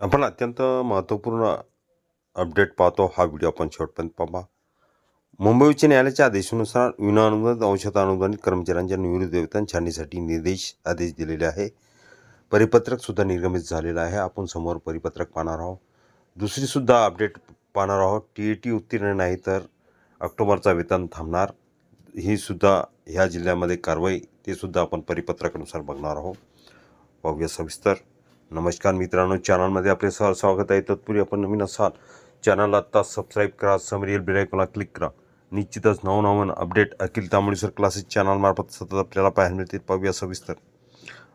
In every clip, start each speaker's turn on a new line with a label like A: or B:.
A: आपण अत्यंत महत्त्वपूर्ण अपडेट पाहतो. हा व्हिडिओ आपण शेवटपर्यंत पहा. मुंबई उच्च न्यायालयाच्या आदेशानुसार विनाअनुदानित औषध अनुदानित कर्मचाऱ्यांच्या निवृत्ती वेतन छाननीसाठी निर्देश आदेश दिलेले आहे. परिपत्रकसुद्धा निर्गमित झालेलं आहे. आपण समोर परिपत्रक पाहणार आहोत. दुसरीसुद्धा अपडेट पाहणार आहोत. टी ई टी उत्तीर्ण नाही तर ऑक्टोबरचा वेतन थांबणार. ही सुद्धा ह्या जिल्ह्यामध्ये कारवाई ते सुद्धा आपण परिपत्रकानुसार बघणार आहोत. पाहूया सविस्तर. नमस्कार मित्रांनो चॅनलमध्ये आपले सह स्वागत आहे. तत्पूर्वी आपण नवीन असाल चॅनलला आत्ता सबस्क्राईब करा समरील बेलायकॉनला क्लिक करा. निश्चितच नवनवन अपडेट अखिल तांबडीसर क्लासेस चॅनलमार्फत सतत आपल्याला पाहायला मिळतील. पाहूया सविस्तर.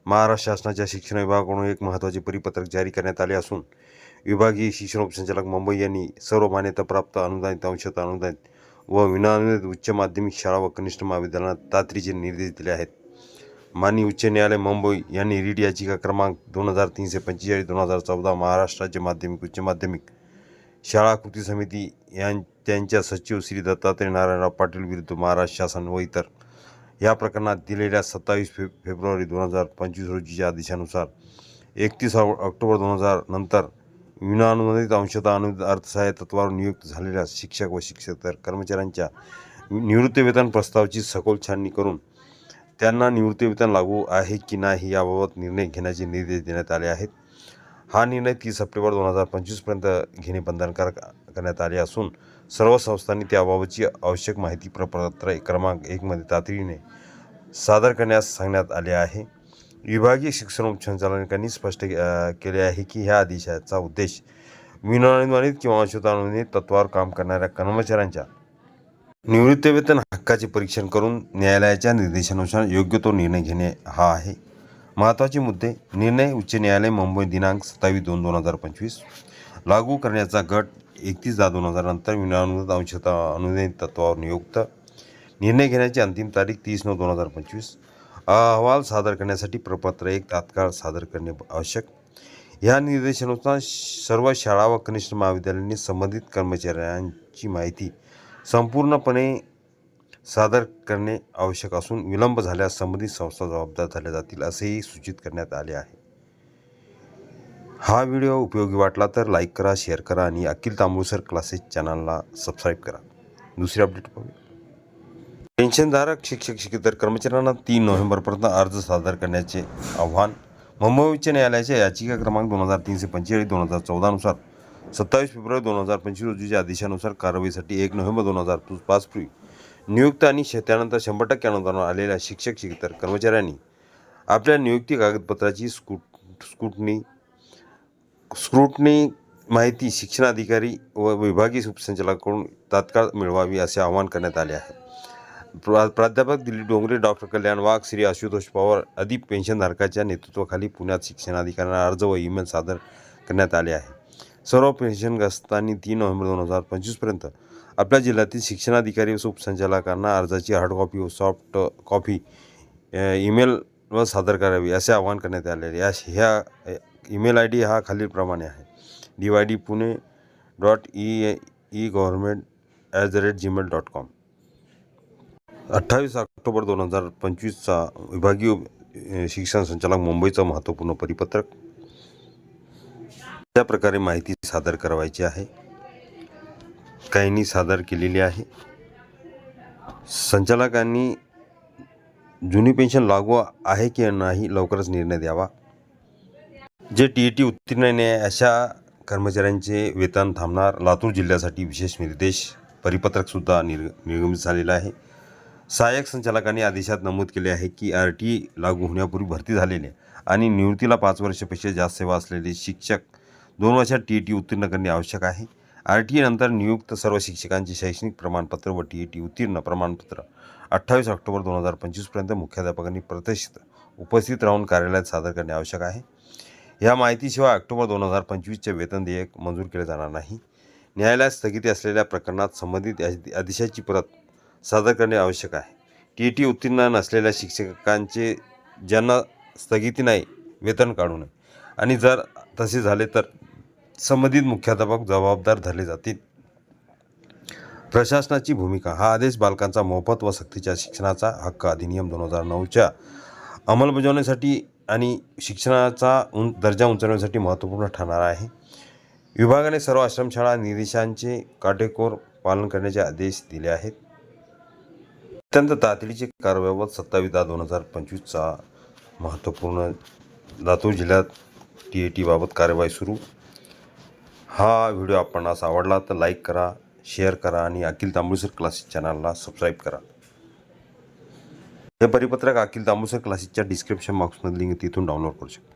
A: महाराष्ट्र शासनाच्या शिक्षण विभागाकडून एक महत्त्वाचे परिपत्रक जारी करण्यात आले असून विभागीय शिक्षण उपसंचालक मुंबई यांनी सर्व मान्यताप्राप्त अनुदानित अंशत अनुदानित व विनानुदानित उच्च माध्यमिक शाळा व कनिष्ठ महाविद्यालयात तातडीचे निर्देश दिले आहेत. माननीय उच्च न्यायालय मुंबई यांनी रीट याचिका क्रमांक दोन हजार तीनशे पंचेचाळीस दोन हजार चौदा महाराष्ट्र राज्य माध्यमिक उच्च माध्यमिक शाळा कृती समिती यां त्यांच्या सचिव श्री दत्तात्रय नारायणराव पाटील विरुद्ध महाराष्ट्र शासन व इतर या प्रकरणात दिलेल्या सत्तावीस फे फेब्रुवारी दोन हजार पंचवीस रोजीच्या आदेशानुसार एकतीस ऑक्टोबर दोन हजार नंतर विनाअनुदानित अंशतः अनु अर्थसहाय्य तत्वावर नियुक्त झालेल्या शिक्षक व शिक्षकेतर कर्मचाऱ्यांच्या निवृत्तीवेतन प्रस्तावाची सखोल छाननी करून त्यांना निवृत्तीवेतन लागू आहे की नाही याबाबत निर्णय घेण्याचे निर्देश देण्यात आले आहेत. हा निर्णय तीस सप्टेंबर दोन हजार पंचवीसपर्यंत घेणे बंधनकारक करण्यात आले असून सर्व संस्थांनी त्याबाबतची आवश्यक माहिती प्रपत्र क्रमांक एकमध्ये तातडीने सादर करण्यास सांगण्यात आले आहे. विभागीय शिक्षण उपसंचालकांनी स्पष्ट केले आहे की ह्या आदेशाचा उद्देश विनानुदानित किंवा अंशतानुदानित तत्वावर काम करणाऱ्या कर्मचाऱ्यांच्या निवृत्तीवेतन हक्काचे परीक्षण करून न्यायालयाच्या निर्देशानुसार योग्य तो निर्णय घेणे हा आहे. महत्त्वाचे मुद्दे निर्णय उच्च न्यायालय मुंबई दिनांक सत्तावीस दोन दोन हजार पंचवीस. लागू करण्याचा गट एकतीस दहा दोन हजार नंतर विनाअनुदानित अंशता अनुदानित तत्वावर नियुक्त. निर्णय घेण्याची अंतिम तारीख तीस नऊ दोन हजार पंचवीस. अहवाल सादर करण्यासाठी प्रपत्र एक तात्काळ सादर करणे आवश्यक. ह्या निर्देशानुसार सर्व शाळा व कनिष्ठ महाविद्यालयांनी संबंधित कर्मचाऱ्यांची माहिती संपूर्णपणे सादर करणे आवश्यक असून विलंब झाल्यास संबंधित संस्था जबाबदार झाल्या जातील असेही सूचित करण्यात आले आहे. हा व्हिडिओ उपयोगी वाटला तर लाईक करा शेअर करा आणि अखिल तांबूळसर क्लासेस चॅनलला सबस्क्राईब करा. दुसरी अपडेट पाहूया. पेन्शनधारक शिक्षक शिक्षकेतर कर्मचाऱ्यांना तीन नोव्हेंबरपर्यंत अर्ज सादर करण्याचे आव्हान मुंबई उच्च न्यायालयाच्या याचिका क्रमांक दोन हजार तीनशे पंचेचाळीस दोन हजार चौदानुसार सत्तावीस फेब्रुवारी दोन हजार पंचवीस रोजीच्या आदेशानुसार कारवाईसाठी एक नोव्हेंबर दोन हजार पाचपूर्वी नियुक्त आणि त्यानंतर शंभर टक्के अनुदानावर आलेल्या शिक्षक शिक्षकेतर कर्मचाऱ्यांनी आपल्या नियुक्ती कागदपत्राची स्कूट स्कूटनी स्क्रुटनी माहिती शिक्षणाधिकारी व विभागीय उपसंचालकाकडून तात्काळ मिळवावी असे आवाहन करण्यात आले आहे. प्रा प्राध्यापक दिलीप डोंगरे डॉक्टर कल्याण वाघ श्री आशुतोष पवार आदी पेन्शनधारकाच्या नेतृत्वाखाली पुण्यात शिक्षणाधिकाऱ्यांना अर्ज व ईमेल सादर करण्यात आले आहे. सर्व पेन्शनग्रस्तांनी तीन नोव्हेंबर दोन हजार पंचवीसपर्यंत आपल्या जिल्ह्यातील शिक्षणाधिकारी व उपसंचालकांना अर्जाची हार्ड कॉपी व सॉफ्ट कॉपी ईमेलवर सादर करावी असे आवाहन करण्यात आले या ह्या ईमेल आय डी हा खालीलप्रमाणे आहे. D Y D Pune dot E E government at the rate Gmail dot com अठ्ठावीस ऑक्टोबर दोन हजार पंचवीसचा विभागीय शिक्षण संचालक मुंबईचं महत्त्वपूर्ण परिपत्रक. त्या प्रकारे माहिती सादर करावायची आहे. काहींनी सादर केलेली आहे. संचालकांनी जुनी पेन्शन लागू आहे की नाही लवकरच निर्णय द्यावा. जे टी ई टी उत्तीर्ण अशा कर्मचाऱ्यांचे वेतन थांबणार. लातूर जिल्ह्यासाठी विशेष निर्देश परिपत्रकसुद्धा निर् निर्गमित झालेलं आहे. सहाय्यक संचालकांनी आदेशात नमूद केले आहे की आर टी लागू होण्यापूर्वी भरती झालेले आणि निवृत्तीला पाच वर्षापेक्षा जास्त सेवा असलेले शिक्षक दोन वर्षात टी ई टी उत्तीर्ण करणे आवश्यक आहे. आर टी e नंतर नियुक्त सर्व शिक्षकांचे शैक्षणिक प्रमाणपत्र व टी ई टी उत्तीर्ण प्रमाणपत्र अठ्ठावीस ऑक्टोबर दोन हजार पंचवीसपर्यंत मुख्याध्यापकांनी प्रतिष्ठित उपस्थित राहून कार्यालयात सादर करणे आवश्यक आहे. या माहितीशिवाय ऑक्टोबर दोन हजार पंचवीसचे वेतन देयक मंजूर केले जाणार नाही. न्यायालयात स्थगिती असलेल्या प्रकरणात संबंधित आदेशाची प्रत सादर करणे आवश्यक आहे. टी ई टी उत्तीर्ण नसलेल्या शिक्षकांचे ज्यांना स्थगिती नाही वेतन काढू नये. आणि जर तसे झाले तर संबंधित मुख्याध्यापक जबाबदार धरले जातील. प्रशासनाची भूमिका हा आदेश बालकांचा मोफत व सक्तीच्या शिक्षणाचा हक्क अधिनियम दोन हजार नऊच्या अंमलबजावणीसाठी आणि शिक्षणाचा उं दर्जा उंचावण्यासाठी महत्त्वपूर्ण ठरणार आहे. विभागाने सर्व आश्रमशाळा निदेशांचे काटेकोर पालन करण्याचे आदेश दिले आहेत. अत्यंत तातडीचे कारवाईबाबत सत्तावीस दहा दोन हजार पंचवीसचा महत्त्वपूर्ण लातूर जिल्ह्यात टी ए टीबाबत कार्यवाही सुरू हा व्हिडिओ आपणास आवडला तर लाईक करा शेअर करा आणि अखिल तांबुळसर क्लासेस चॅनलला सबस्क्राईब करा. हे परिपत्रक अखिल तांबुळसर क्लासेसच्या डिस्क्रिप्शन बॉक्समध्ये लिंक तिथून डाउनलोड करू शकता.